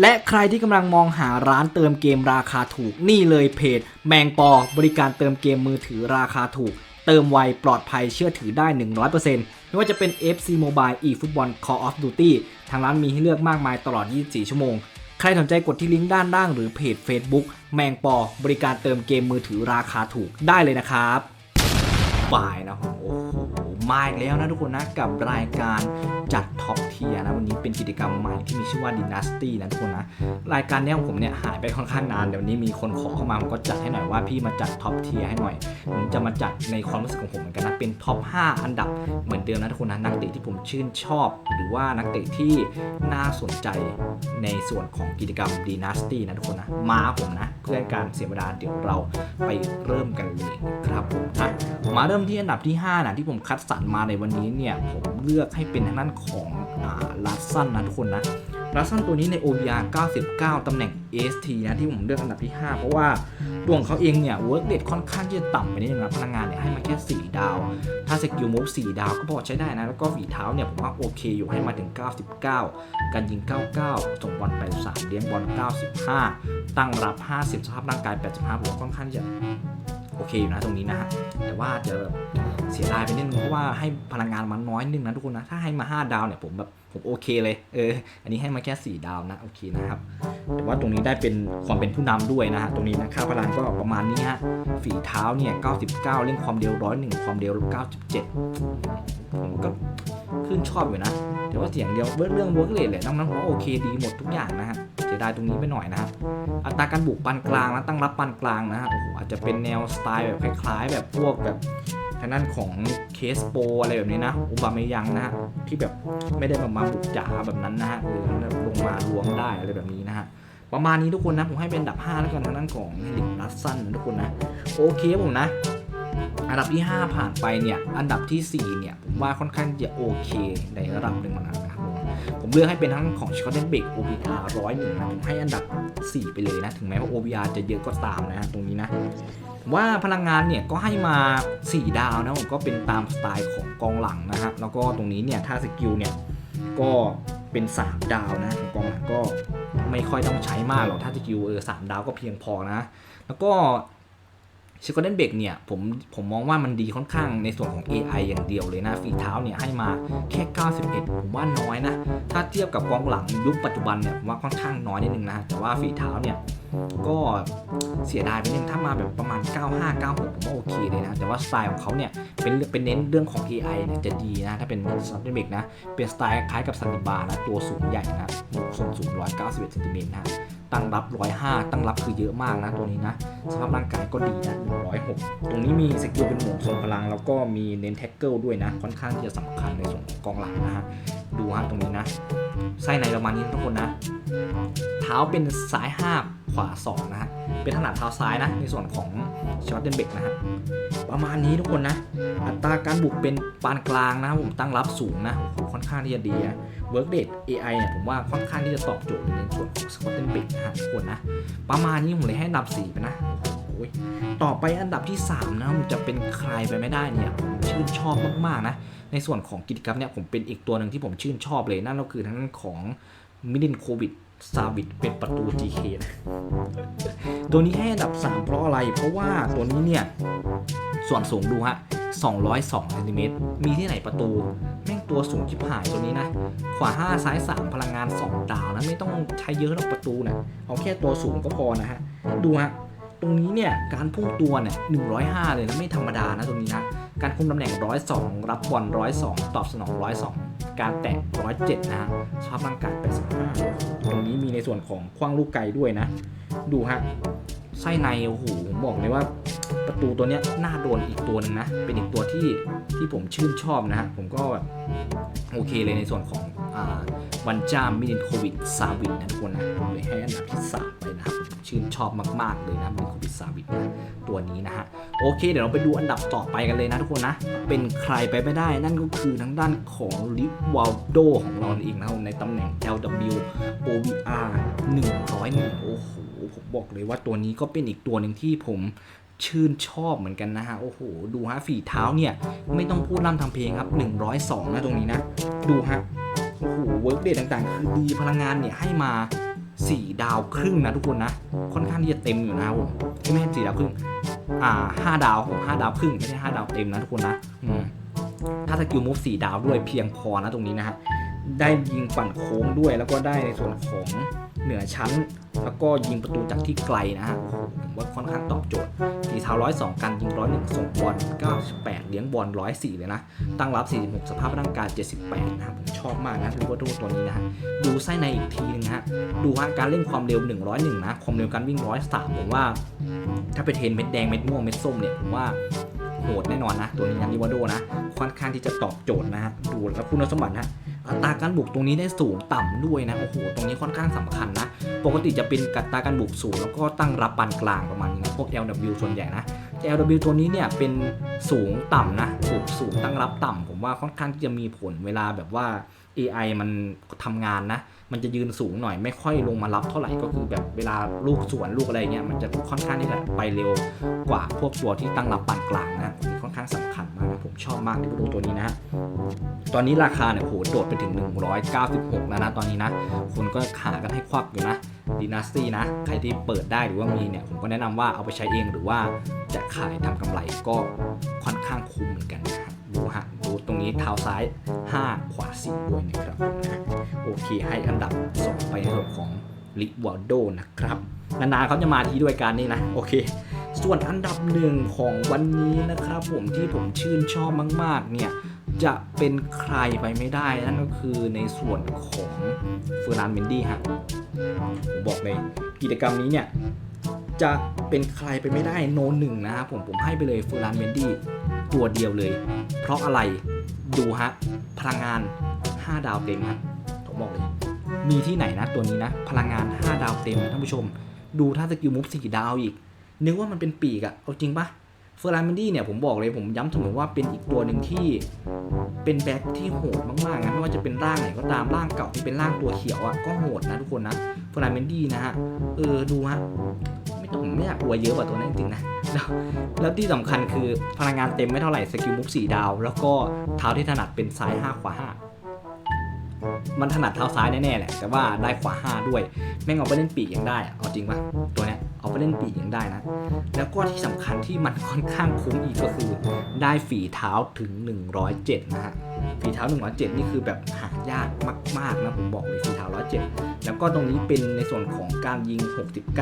และใครที่กำลังมองหาร้านเติมเกมราคาถูกนี่เลยเพจ แมงปอบริการเติมเกมมือถือราคาถูก เติมไวปลอดภัยเชื่อถือได้ 100%ไม่ว่าจะเป็น FC Mobile eFootball Call of Duty ทางร้านมีให้เลือกมากมายตลอด 24 ชั่วโมง ใครสนใจกดที่ลิงก์ด้านล่างหรือเพจ Facebook แมงปอบริการเติมเกมมือถือราคาถูกได้เลยนะครับบายนะโอ้โห มาอีกแล้วนะทุกคนนะกับรายการจัดท็อปเทียนะวันนี้เป็นกิจกรรมใหม่ที่มีชื่อว่า Dynasty นะทุกคนนะรายการเนี้ยของผมเนี่ยหายไปค่อนข้างนานเดี๋ยวนี้มีคนขอเข้ามาผมก็จัดให้หน่อยว่าพี่มาจัดท็อปเทียให้หน่อยผมจะมาจัดในความรู้สึกของผมเหมือนกันนะเป็นท็อป 5 อันดับเหมือนเดิมนะทุกคนนะนักเตะที่ผมชื่นชอบ หรือว่านักเตะที่น่าสนใจในส่วนของกิจกรรม Dynasty นะทุกคนนะมาผมนะเพื่อการเสียเวลาเดี๋ยวเราไปเริ่มกันเลยครับผมนะ มาเริ่มที่อันดับที่5นะที่ผมคัดสรรมาในวันนี้เนี่ยผมเลือกให้เป็นทางด้านของลัสซันนะทุกคนนะลัสซันตัวนี้ใน OVR 99 ตำแหน่ง ST นะที่ผมเลือกอันดับที่ 5 เพราะว่าตัวของเขาเองเนี่ย work rate ค่อนข้างที่จะต่ำไปนิดนึงนะพลังงานเนี่ยให้มาแค่ 4 ดาว ถ้าสกิลมูฟ4ดาวก็พอใช้ได้นะ แล้วก็ฝีเท้าเนี่ยผมว่าโอเคอยู่ให้มาถึง 99 การยิง 99 ส่งบอล83เลี้ยงบอล95 ตั้งรับ 50 สภาพร่างกาย 85ผมว่าค่อนข้างที่จะ อเคอยู่นะตรงนี้นะฮะแต่ว่าจะเสียดายไปนิดนึงเพราะว่าให้พลังงานมันน้อยนิดนึงนะทุกคนนะถ้าให้มา 5 ดาวเนี่ยผมแบบผมโอเคเลยเอออันนี้ให้มาแค่ 4 ดาวนะโอเคนะครับแต่ว่าตรงนี้ได้เป็นความเป็นผู้นำด้วยนะฮะตรงนี้นะค่าพลังก็ประมาณนี้ฮะฝีเท้าเนี่ย99เร่งความเร็ว101ความเร็ว97 ผมก็ขึ้นชอบอยู่นะแต่ว่าเสียงเดียวเรื่องเวิร์กเลทเลยนอกนั้นผมโอเคดีหมดทุกอย่างนะฮะ สียดายตรงนี้ไปหน่อยนะฮะอัตราการบุกปานกลางนะตั้งรับปานกลางนะฮะโอ้โหอาจจะเป็นแนวสไตล์แบบคล้ายๆ แบบพวกแบบทางด้านของเคสโปอะไรแบบนี้นะอุบาเมยังนะฮะที่แบบไม่ได้แบบมาบุกจ๋าแบบนั้นนะฮะเออลงมาล้วงได้อะไรแบบนี้นะฮะประมาณนี้ทุกคนนะ ผมให้เป็นอันดับ 5 แล้วกันทางด้านของลิกรัสซันนะทุกคนนะ โอเคผมนะ อันดับที่ 5 ผ่านไปเนี่ย อันดับที่ 4 เนี่ย ผมว่าค่อนข้างจะโอเคในระดับหนึ่งนะ ผมเลือกให้เป็นทั้งของชิคเ e นเบก OBR ร้อยหนึ่งนะผมให้อันดับ 4 ไปเลยนะ ถึงแม้ว่า OBR จะเยอะก็ตามนะตรงนี้นะว่าพลังงานเนี่ยก็ให้มา 4 ดาวนะผมก็เป็นตามสไตล์ของกองหลังนะครับแล้วก็ตรงนี้เนี่ยถ้าสกิลเนี่ยก็เป็น 3 ดาวนะของกองหลังก็ไม่ค่อยต้องใช้มากหรอกถ้าสกิลเออสามดาวก็เพียงพอนะ แล้วก็ ชิคเ e นเบกเนี่ยผมผมมองว่ามันดีค่อนข้างในส่วนของ AI อย่างเดียวเลยนะฝีเท้าเนี่ยให้มาแค่ 91 ผมว่าน้อยนะ ถ้าเทียบกับกองหลังยุคปัจจุบันเนี่ยผมว่าค่อนข้างน้อยนิดนึงนะแต่ว่าฝีเท้าเนี่ยก็เสียดายไปนิดนึงถ้ามาแบบประมาณ 95 96 ผมว่าโอเคเลยนะ แต่ว่าสไตล์ของเขาเนี่ยเป็นเป็นเน้นเรื่องของ AI เนี่ยจะดีนะ ถ้าเป็นซันเดเบกนะ เป็นสไตล์คล้ายกับซันดิบานะตัวสูงใหญ่นะส่วนสูง 191เซนติเมตรนะ ตั้งรับ 105 ตั้งรับคือเยอะมากนะตัวนี้นะ สภาพร่างกายก็ดีนะ 106 ตรงนี้มีสกิลเป็นหมวกทรงพลัง แล้วก็มีเน้นแท็กเกิลด้วยนะ ค่อนข้างที่จะสำคัญในส่วนของกองหลังนะฮะ ดูฮะตรงนี้นะ ไส้ในประมาณนี้ทุกคนนะ เท้าเป็นซ้าย5 ขวา 2 นะฮะ เป็นถนัดเท้าซ้ายนะ ในส่วนของชอตเดนเบกนะฮะ ประมาณนี้ทุกคนนะ อัตราการบุกเป็นปานกลางนะครับผมตั้งรับสูงนะโอ้โหค่อนข้างที่จะดีนะเวิร์กเดท AI เนี่ยผมว่าค่อนข้างที่จะตอบโจทย์ในส่วนของสกอตเทนเบกนะฮะทุกคนนะ ประมาณนี้ผมเลยให้อันดับ 4 ไปนะโอ้โหต่อไปอันดับที่ 3 นะมันจะเป็นใครไปไม่ได้เนี่ยผมชื่นชอบมากๆนะในส่วนของกิจกรรมเนี่ยผมเป็นอีกตัวหนึ่งที่ผมชื่นชอบเลยนั่นก็คือทางด้านของมิลินโควิด ซาวิดเป็นประตู GK นะตัวนี้ให้อันดับ 3 เพราะอะไร เพราะว่าตัวนี้เนี่ย ส่วนสูงดูฮะ 202เซนติเมตรมีที่ไหนประตู แม่งตัวสูงชิบหายตัวนี้นะ ขวา 5 ซ้าย 3 พลังงาน 2 ดาวนะ ไม่ต้องใช้เยอะหรอกประตูนะเอาแค่ตัวสูงก็พอนะฮะ ดูฮะ ตรงนี้เนี่ย การพุ่งตัวเนี่ย 105 เลยนะ ไม่ธรรมดานะตรงนี้นะ การคุมตำแหน่ง 102 รับบอล 102 ตอบสนอง 102 การแตะ 107 นะฮะสภาพร่างกาย 85 ตรงนี้มีในส่วนของคว้างลูกไกลด้วยนะ ดูฮะ ไส้ใน โอ้โหผมบอกเลยว่าประตูตัวเนี้ยน่าโดนอีกตัวหนึงนะ เป็นอีกตัวที่ที่ผมชื่นชอบนะฮะ ผมก็แบบโอเคเลยในส่วนของอ่า วันจ้ามมิลินโควิดซาวิดนะทุกคนนะผมเลยให้อันดับที่3ไปนะครับชื่นชอบมากๆเลยนะมิลินโควิดซาวิดนะตัวนี้นะฮะโอเค เดี๋ยวเราไปดูอันดับต่อไปกันเลยนะทุกคนนะ เป็นใครไปไม่ได้นั่นก็คือทางด้านของลิวาลโดของเราเองนะครับในตำแหน่ง LW OVR 101 โอ้โหผมบอกเลยว่าตัวนี้ก็เป็นอีกตัวหนึ่งที่ผมชื่นชอบเหมือนกันนะฮะ โอ้โห ดูฮะฝีเท้าเนี่ย ไม่ต้องพูดร่ำทำเพลงครับ 102 นะตรงนี้นะ ดูฮะ โอ้โหเวิร์กเดทต่างๆ คือดีพลังงานเนี่ยให้มาสี่ดาวครึ่งนะทุกคนนะ ค่อนข้างที่จะเต็มอยู่นะครับผมไม่ใช่สี่ดาวครึ่ง อ่าห้าดาวผมห้าดาวครึ่งไม่ใช่ห้าดาวเต็มนะทุกคนนะอืมถ้าสกิลมูฟสี่ดาวด้วยเพียงพอนะตรงนี้นะฮะได้ยิงปั่นโค้งด้วยแล้วก็ได้ในส่วนของ เหนือชั้น แล้วก็ยิงประตูจากที่ไกลนะฮะผมว่าค่อนข้างตอบโจทย์ทีเท้าร้อยสองการยิงร้อยหนึ่งส่งบอล98เลี้ยงบอลร้อยสี่เลยนะ ตั้งรับ46สภาพร่างกาย78นะครับผมชอบมากนะริวาโดตัวนี้นะฮะดูไส้ในอีกทีนึงฮะดูฮะการเล่นความเร็ว101นะความเร็วการวิ่ง103ผมว่า ถ้าไปเทนเม็ดแดงเม็ดม่วงเม็ดส้มเนี่ยผมว่าโหดแน่นอนนะ ตัวนี้นะริวาโดนะ ค่อนข้างที่จะตอบโจทย์นะฮะดูแล้วคุณสมบัตินะ อัตราการบุกตรงนี้ได้สูงต่ำด้วยนะโอ้โหตรงนี้ค่อนข้างสำคัญนะ ปกติจะเป็นกัตราการบุกสูงแล้วก็ตั้งรับปานกลางประมาณนี้นะพวก LW ส่วนใหญ่นะ LW ตัวนี้เนี่ยเป็นสูงต่ำนะสูงสูงตั้งรับต่ำผมว่าค่อนข้างที่จะมีผลเวลาแบบว่า AI มันทำงานนะ มันจะยืนสูงหน่อยไม่ค่อยลงมารับเท่าไหร่ก็คือแบบเวลาลูกสวนลูกอะไรเงี้ยมันจะค่อนข้างที่จะไปเร็วกว่าพวกตัวที่ตั้งรับปานกลางนะนี่ค่อนข้างสำคัญมากนะผมชอบมากที่ดูตัวนี้นะ ตอนนี้ราคาเนี่ยโหโดดไปถึง 196 แล้วนะตอนนี้นะคนก็หากันให้ควักอยู่นะดีนาสตี้นะ ใครที่เปิดได้หรือว่ามีเนี่ยผมก็แนะนำว่าเอาไปใช้เองหรือว่าจะขายทำกำไรก็ค่อนข้างคุ้มเหมือนกันนะครับดูฮะ ดูตรงนี้เท้าซ้าย 5 ขวา4ด้วยนะครับนะโอเคให้อันดับ 2 ไปในส่วนของลิวอลโดนะครับ นานๆเขาจะมาทีด้วยกันนี่นะ โอเค ส่วนอันดับหนึ่งของวันนี้นะครับ ผมที่ผมชื่นชอบมาก ๆ เนี่ย จะเป็นใครไปไม่ได้ นั่นก็คือในส่วนของเฟอร์นันเมนดี้ฮะผมบอกเลยกิจกรรมนี้เนี่ยจะเป็นใครไปไม่ได้โนหนึ่งนะครับผมผมให้ไปเลยเฟอร์นันเมนดี้ ตัวเดียวเลย เพราะอะไรดูฮะพลังงาน 5 ดาวเต็มฮะผมบอกเลยมีที่ไหนนะตัวนี้นะ พลังงาน 5 ดาวเต็มนะท่านผู้ชม ดูถ้าสกิลมุฟสี่ดาวอีก นึกว่ามันเป็นปีกอะเอาจริงปะเฟอร์รานเมนดี้เนี่ยผมบอกเลยผมย้ำเสมอว่าเป็นอีกตัวหนึ่งที่เป็นแบ็คที่โหดมากๆนะไม่ว่าจะเป็นร่างไหนก็ตามร่างเก่าที่เป็นร่างตัวเขียวอะก็โหดนะทุกคนนะเฟอร์รานเมนดี้นะฮะเออดูฮะ ไม่ต้องไม่อยากอวยเยอะกว่าตัวนั้นจริงๆนะแล้วที่สำคัญคือพลังงานเต็มไม่เท่าไหร่สกิลมุกสี่ดาว แล้วก็เท้าที่ถนัดเป็นซ้าย 5 ขวา 5 มันถนัดเท้าซ้ายแน่ๆแหละแต่ว่าได้ขวา 5 ด้วย แม่งเอาไปเล่นปีกยังได้อะเอาจริงปะตัวเนี้ย เอาไปเล่นปีกยังได้นะ แล้วก็ที่สำคัญที่มันค่อนข้างคุ้มอีกก็คือ ได้ฝีเท้าถึง 107 นะฮะ ฝีเท้า 107 นี่คือแบบหายากมาก ๆ นะ ผมบอกเลยฝีเท้า 107 แล้วก็ตรงนี้เป็นในส่วนของการยิง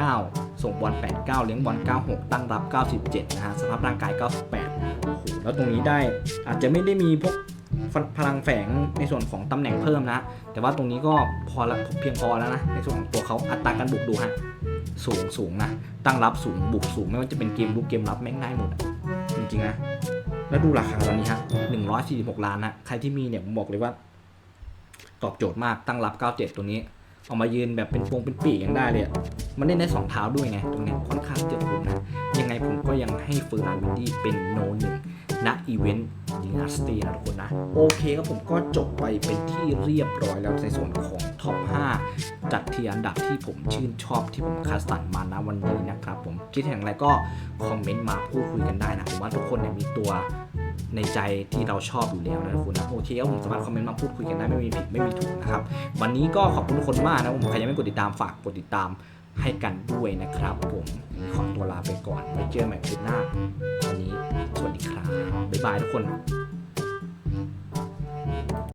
69 ส่งบอล 89 เลี้ยงบอล 96 ตั้งรับ 97 นะฮะ สภาพร่างกาย 98 โอ้โห แล้วตรงนี้ได้อาจจะไม่ได้มีพวกพลังแฝงในส่วนของตำแหน่งเพิ่มนะ แต่ว่าตรงนี้ก็พอละเพียงพอแล้วนะ ในส่วนของตัวเขาอัตราการบุกดูฮะ สูงสูงนะ ตั้งรับสูงบุกสูง ไม่ว่าจะเป็นเกมลุกเกมรับแม่งได้หมดจริงๆนะ แล้วดูราคาตอนนี้ฮะ146ล้านนะใครที่มีเนี่ยผมบอกเลยว่า ตอบโจทย์มากตั้งรับ97ตัวนี้เอามายืนแบบเป็นพวงเป็นปีกยังได้เลยมันเล่นได้สองเท้าด้วยไง ตรงเนี้ยค่อนข้างจะคุ้มนะ ยังไงผมก็ยังให้เฟอร์นันเวนดี้เป็นโนหนึ่ง ณอีเวนต์ดินาสตีนะทุกคนนะ โอเคครับผมก็จบไปเป็นที่เรียบร้อยแล้วในส่วนของท็อป 5จัดที่อันดับที่ผมชื่นชอบที่ผมคัดสรรมานะวันนี้นะครับผมคิดเห็นอะไรก็คอมเมนต์มาพูดคุยกันได้นะ ผมว่าทุกคนเนี่ยมีตัวในใจที่เราชอบอยู่แล้วนะทุกคนนะโอเคครับผมสามารถคอมเมนต์มาพูดคุยกันได้ไม่มีผิดไม่มีถูกนะครับ วันนี้ก็ขอบคุณทุกคนมากนะผมใครยังไม่กดติดตามฝากกดติดตาม ให้กันด้วยนะครับ ผมขอตัวลาไปก่อนไว้เจอใหม่คลิปหน้าวันนี้สวัสดีครับบ๊ายบายทุกคน